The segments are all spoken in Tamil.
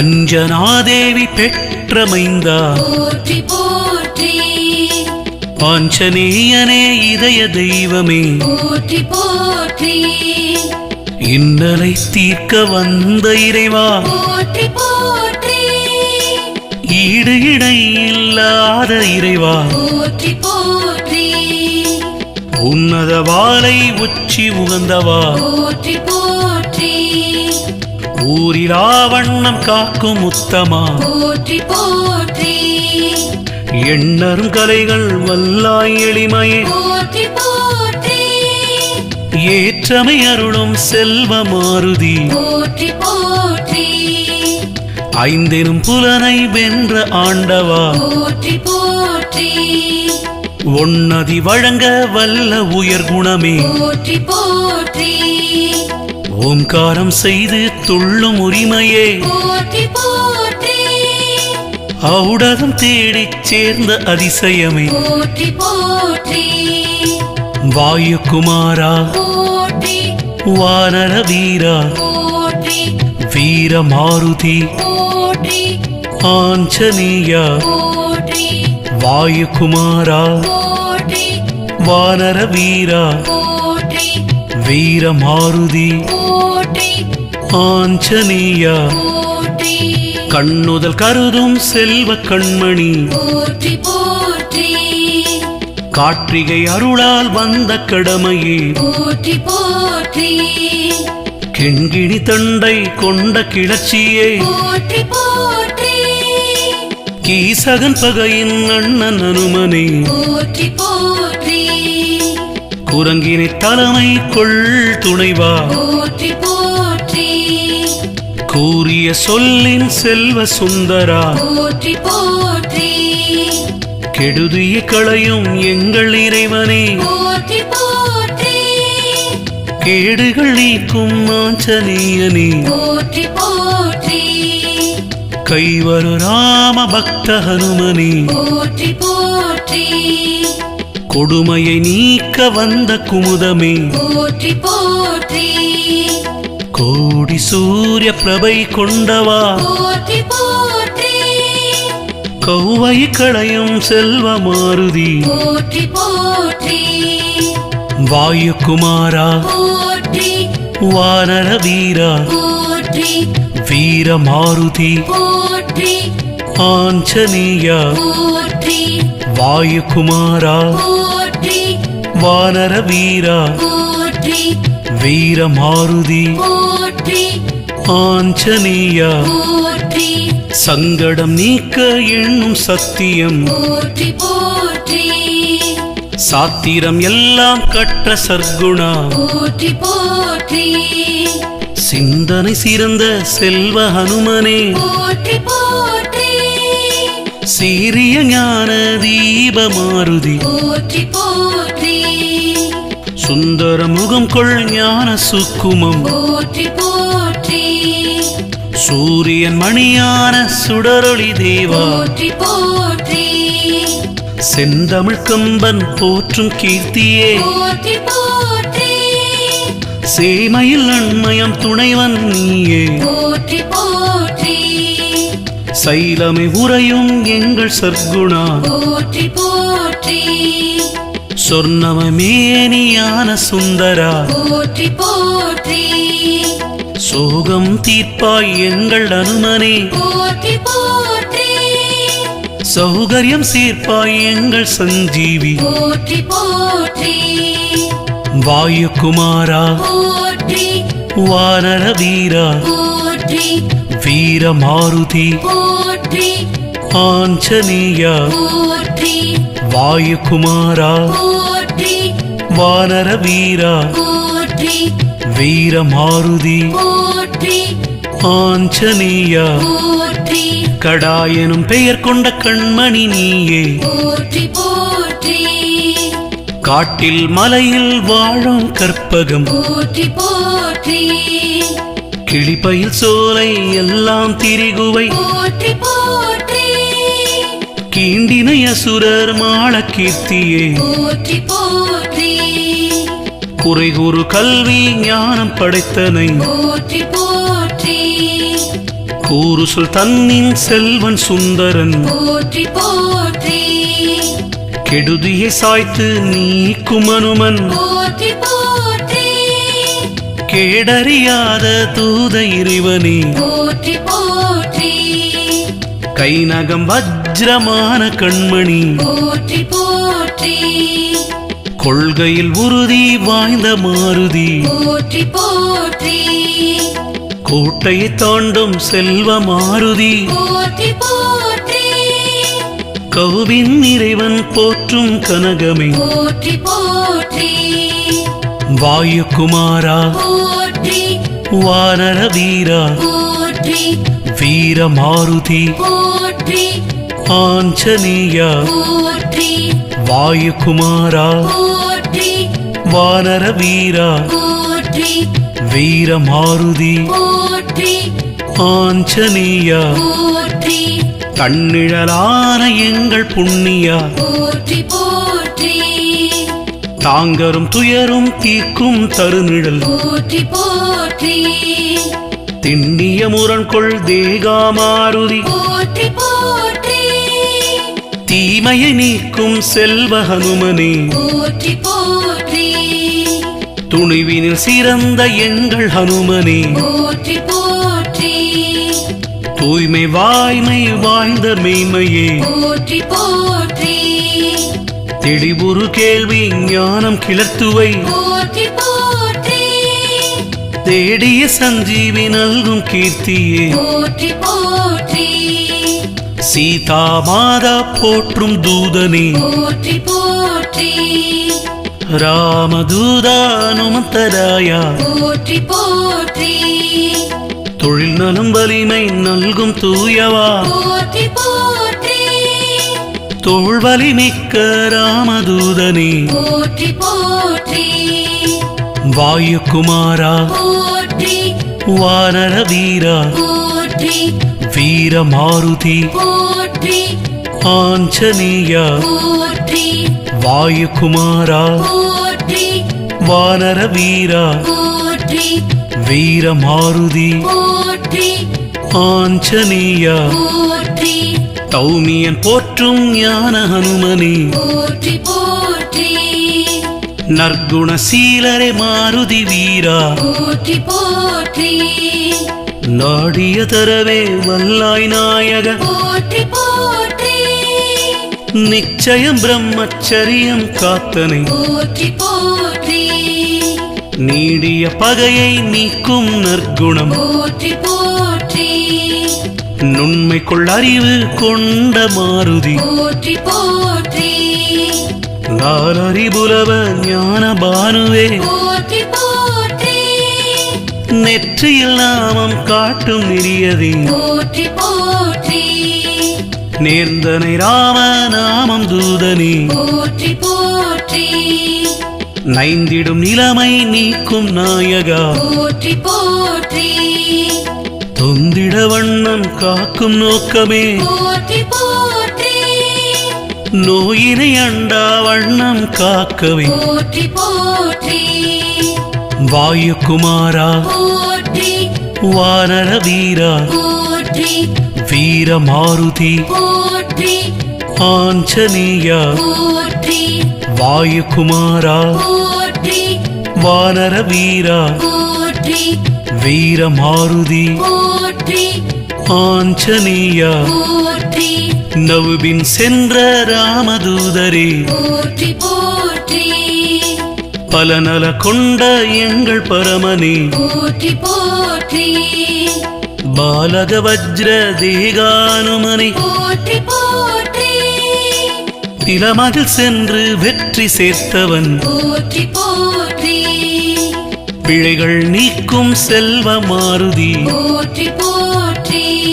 அஞ்சனாதேவி பெற்ற மைந்தா போற்றி போற்றி. ஆஞ்சநேயனே இதய தெய்வமே. போற்றி போற்றி. இன்னலை தீர்க்க வந்த இறைவா. போற்றி போற்றி. ஈடு இடை இல்லாத இறைவா. போற்றி போற்றி. உன்னத வாளை உச்சி உகந்தவா. போற்றி ஊரிலா வண்ணம் காக்கும் உத்தமா. போற்றி போற்றி. எண்ணரும் கலைகள் வல்லாய் எளிமையே. போற்றி போற்றி. ஏற்றமை அருளும் செல்வ மாருதி. போற்றி போற்றி. ஐந்தெனும் புலனை வென்ற ஆண்டவா. போற்றி போற்றி. ஒன்னதி வழங்க வல்ல உயர் குணமே. போற்றி போற்றி. ஓம்காரம் செய்து துள்ளும் உரிமையே. ஔடகம் தேடிச் சேர்ந்த அதிசயமே. வாயுகுமாரா வானர வீரா வீர மாருதி ஆஞ்சநேயா வாயுகுமாரா வானர வீரா போற்றி வீர மாருதி போற்றி ஆஞ்சநேயா. கண்ணுதல் கருதும் செல்வ கண்மணி. கார்த்திகை அருளால் வந்த கடமையே. கிண்கிணி தண்டை கொண்ட கிளர்ச்சியே. கீசகன் பகையின் அண்ணன் அனுமனே. குரங்கினை தலைமை கொள் துணைவா. போற்றி போற்றி. கூறிய சொல்லின் செல்வ சுந்தரா. போற்றி போற்றி. கெடுதிய களையும் எங்கள் இறைவனே. போற்றி போற்றி. கேடுகள் நீக்கும் ஆஞ்சநேயனே. போற்றி போற்றி. கைவரு ராம பக்த ஹனுமனே. போற்றி போற்றி. கொடுமையை நீக்க வந்த குமுதமே. போற்றி போற்றி. கோடி சூரிய பிரபை கொண்டவா. போற்றி போற்றி. கௌவை களையும் செல்வ மாருதி போற்றி போற்றி. வாயுகுமாரா போற்றி. வானர வீரா. போற்றி. வீர மாருதி போற்றி. ஆஞ்சநேயா. போற்றி. வாயுகுமாரா? வானர வீரா? போற்றி. வீர மாருதி போற்றி. ஆஞ்சநேயா? சங்கடம் நீக்க எண்ணும் சத்தியம். சாத்திரம் எல்லாம் கற்ற சர்க்குணா சிந்தனை சிறந்த செல்வ ஹனுமனே? சீரிய ஞான தீப மாருதி போற்றி. போற்றி சுந்தர முகம் கொள் ஞான சுக்குமம். போற்றி போற்றி. சூரியன் மணியான சுடரொளி தேவா. போற்றி போற்றி. செந்தமிழ் கம்பன் போற்றும் கீர்த்தியே. போற்றி போற்றி. சேமையில் நன்மயம் துணைவன் நீயே. போற்றி போற்றி சைலமை உறையும் எங்கள் சர்க்குணா போற்றி போற்றி. சொர்ணமேனியான சுந்தரா. போற்றி போற்றி. சோகம் தீர்ப்பாய் எங்கள் அனுமனே. போற்றி போற்றி. சௌகரியம் சீர்ப்பாய் எங்கள் சஞ்சீவி. போற்றி போற்றி. வாயுகுமாரா வானர வீரா போற்றி. வீர மாருதி போற்றி ஆஞ்சநேயா வாயுகுமாரா வானர வீரா போற்றி வீர மாருதி போற்றி ஆஞ்சநேயா. கடாயனும் பெயர் கொண்ட கண்மணி நீயே. காட்டில் மலையில் வாழும் கற்பகம். போற்றி போற்றி. கிளிப்பயில் சோலை எல்லாம் திரிகுவை. போற்றி போற்றி. கீண்டினை அசுரர் மாள கீர்த்தியே. போற்றி போற்றி. குறைகுறு கல்வி ஞானம் படைத்தனை. போற்றி போற்றி. கூறு சொல் தன்னின் செல்வன் சுந்தரன். போற்றி போற்றி. கெடுதியை சாய்த்து நீக்கும் அனுமன் போற்றி போற்றி கேடறியாத தூத இறைவனே. போற்றி போற்றி. கைநகம் வஜ்ரமான கண்மணி. போற்றி போற்றி. கொள்கையில் உறுதி வாய்ந்த மாருதி. போற்றி போற்றி. கோட்டையை தாண்டும் செல்வ மாருதி. போற்றி போற்றி. கவுவின் இறைவன் போற்றும் கனகமே. போற்றி போற்றி. வாயுகுமாரா வானர வீரா போற்றி. வீர மாருதி போற்றி. ஆஞ்சநேயா? வாயுகுமாரா வானர வீரா போற்றி. வீர மாருதி போற்றி. ஆஞ்சநேயா? கண்ணிழலான எங்கள் புண்ணியா? போற்றி. தாங்கரும் துயரும் தீர்க்கும் தருநிழல். போற்றி போற்றி. திண்ணிய முரண்கொள் தேகா மாருதி. போற்றி போற்றி. தீமையை நீக்கும் செல்வ ஹனுமனே. போற்றி போற்றி. துணிவினில் சிறந்த எங்கள் ஹனுமனே. போற்றி போற்றி. தூய்மை வாய்மை வாய்ந்த மெய்மையே. போற்றி போற்றி. தெளிவுறு கேள்வி ஞானம் கிளர்த்துவை. தேடிய சஞ்சீவி நல்கும் கீர்த்தியே. சீதா மாதா போற்றும் தூதனே. போற்றி போற்றி. ராமதூதா அனுமந்தராயா போற்றி போற்றி. தொழில் நலம் வலிமை நல்கும் தூயவா. தோள்வலி மிக்க ராமதூதனே. போற்றி போற்றி. வாயுகுமாரா போற்றி. வானர வீரா போற்றி. வீர மாருதி போற்றி. ஆஞ்சநேயா. போற்றி. வாயுகுமாரா போற்றி. வானர வீரா போற்றி. வீர மாருதி போற்றி. ஆஞ்சநேயா. போற்றி. தௌமியன் போற்றும் ஞான ஹனுமனே. போற்றி போற்றி. நற்குணசீலரே மாருதி வீரா. போற்றி போற்றி. நாடிய தரவே வல்லாய் நாயக. போற்றி போற்றி. நிச்சயம் பிரம்மச்சரியம் காத்தனை. போற்றி போற்றி. நீடிய பகையை நீக்கும் நற்குணம். போற்றி போற்றி நுண்மைக்குள் அறிவு கொண்ட மாருதி. போற்றி போற்றி. நாலறிபுலவ ஞான பானுவே. போற்றி போற்றி. நெற்றியில் நாமம் காட்டும் நெறியதே போற்றி போற்றி. நேர்ந்தனை ராம நாமம் தூதனே. போற்றி போற்றி. நைந்திடும் நிலைமை நீக்கும் நாயகா. போற்றி போற்றி தொந்திட வண்ணம் காக்கும் நோக்கமே. போற்றி போற்றி. நோயினை அண்டா வண்ணம் காக்கவே. போற்றி போற்றி. வாயுகுமாரா போற்றி. வானர வீரா. போற்றி. வீர மாருதி. போற்றி. ஆஞ்சநேயா. போற்றி. வாயுகுமாரா போற்றி. வானர வீரா. போற்றி வீர மாருதி போற்றி ஆஞ்சநேயா நவுபின் சென்ற ராமதூதரே. பல நல கொண்ட எங்கள் பரமனே. பாலக வஜ்ர தேகானுமனை. நிலமதில் சென்று வெற்றி சேர்த்தவன். போற்றி போற்றி. பிழைகள் நீக்கும் செல்வ மாருதி. போற்றி போற்றி.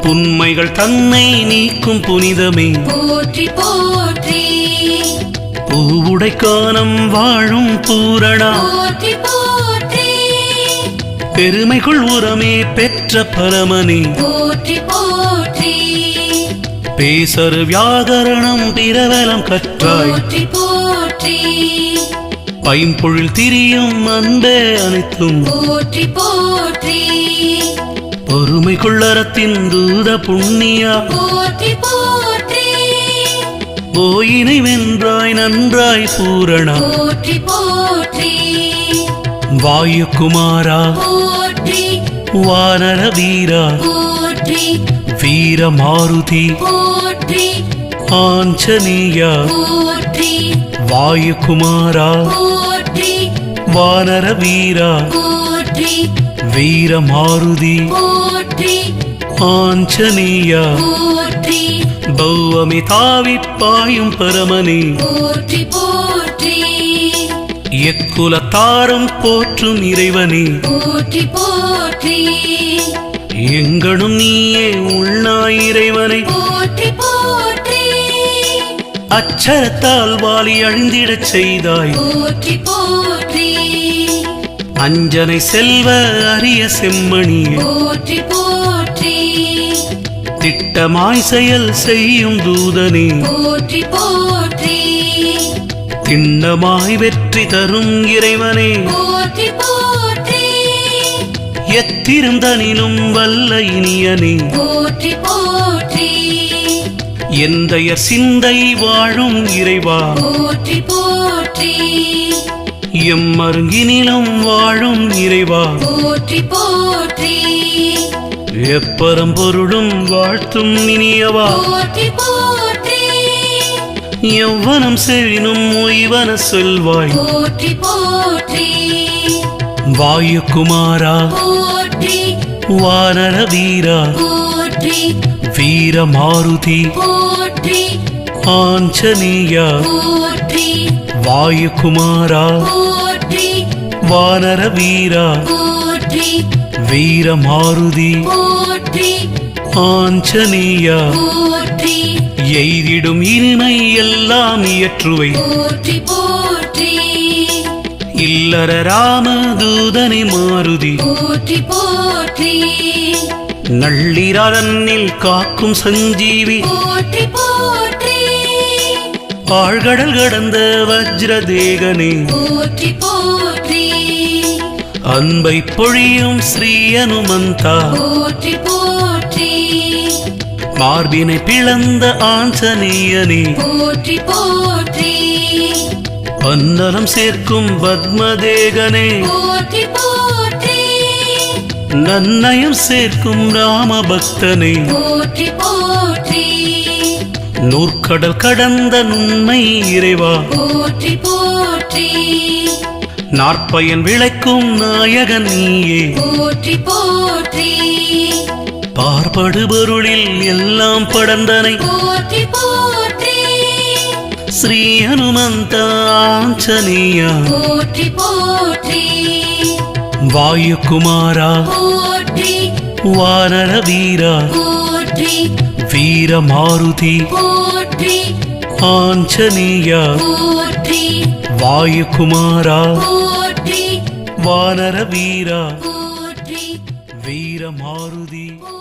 புன்மைகள் தன்னை நீக்கும் புனிதமே. போற்றி போற்றி. பூவுடை கானம் வாழும் பூரணா. போற்றி போற்றி. பெருமைக்குள் உரமே பெற்ற பரமனே. போற்றி போற்றி. பேசரு வியாகரணம் பிரபலம் கற்றாய். போற்றி போற்றி. பைம்பொழில் திரியும் அன்பே அனைத்தும். போற்றி போற்றி. ஊமை கொள்ளறத்தின் தூத புண்ணியா? போற்றி போற்றி. போயினை வென்றாய் நன்றாய் பூரணா? போற்றி போற்றி. வாயுகுமாரா போற்றி. வானர வீரா? போற்றி. வீர மாருதி? போற்றி. ஆஞ்சநேயா? போற்றி. வாயுகுமாரா போற்றி வானர வீரா. போற்றி. வீர மாருதி போற்றி. ஆஞ்சநேயா. போற்றி. பௌவமி தாவி பாயும் பரமனே. போற்றி போற்றி. எக்குலத்தாரம் போற்றும் இறைவனே. போற்றி போற்றி. எங்கனும் நீயே உள்நாய் இறைவனை. போற்றி போற்றி. அச்சரத்தால் வாலி அழிந்திடச் செய்தாய். அஞ்சனை செல்வ அரிய செம்மணியே போற்றி போற்றி. திட்டமாய் செயல் செய்யும் தூதனே. போற்றி போற்றி. திண்ணமாய் வெற்றி தரும் இறைவனே. போற்றி போற்றி. எத்திருந்தனினும் வல்ல இனியனே. போற்றி போற்றி. எந்தைய சிந்தை வாழும் இறைவா. போற்றி போற்றி. எம்மருங்கினிலும் வாழும் இறைவா. போற்றி போற்றி. எப்பரம் பொருளும் வாழ்த்தும் இனியவா. போற்றி போற்றி. எவ்வனம் செழினும் உய்வன சொல்வாய். போற்றி போற்றி. வாயுகுமாரா போற்றி. வானர வீரா. போற்றி. வீர மாருதி. போற்றி. ஆஞ்சநேயா. போற்றி. வாயுகுமாரா வானர வீரா. போற்றி. வீர மாருதி போற்றி. ஆஞ்சநேயா. போற்றி. எய்திடும் இனிமை எல்லாம் இயற்றுவை. போற்றி போற்றி. இல்லற ராமதூதனை மாருதி. போற்றி போற்றி. நள்ளிரனில் காக்கும் சஞ்சீவி. போற்றி போற்றி. ஆழ்கடல் கடந்த வஜ்ரதேகனே. போற்றி போற்றி. அன்பை பொழியும் ஸ்ரீ அனுமந்தா. போற்றி போற்றி. மார்பினை பிளந்த ஆஞ்சநேயனே. போற்றி போற்றி. பந்தனம் சேர்க்கும் பத்மதேகனே. போற்றி போற்றி. நன்னயம் சேர்க்கும் ராமபக்தனே. போற்றி போற்றி நூற்கடல் கடந்த நுண்மை இறைவா. போற்றி போற்றி. நாற்பயன் விளைக்கும் நாயகன் நீயே. போற்றி போற்றி. பார்படுபொருளில் எல்லாம் படந்தனை. போற்றி போற்றி. ஸ்ரீ ஹனுமந்த ஆஞ்சநேயா போற்றி போற்றி. வாயுகுமாரா போற்றி. வானர வீரா போற்றி. வீர மாருதி. போற்றி. ஆஞ்சநேயா. போற்றி. வாயுகுமாரா. போற்றி. வானர வீரா போற்றி. வீர மாருதி. போற்றி ஆஞ்சநேயா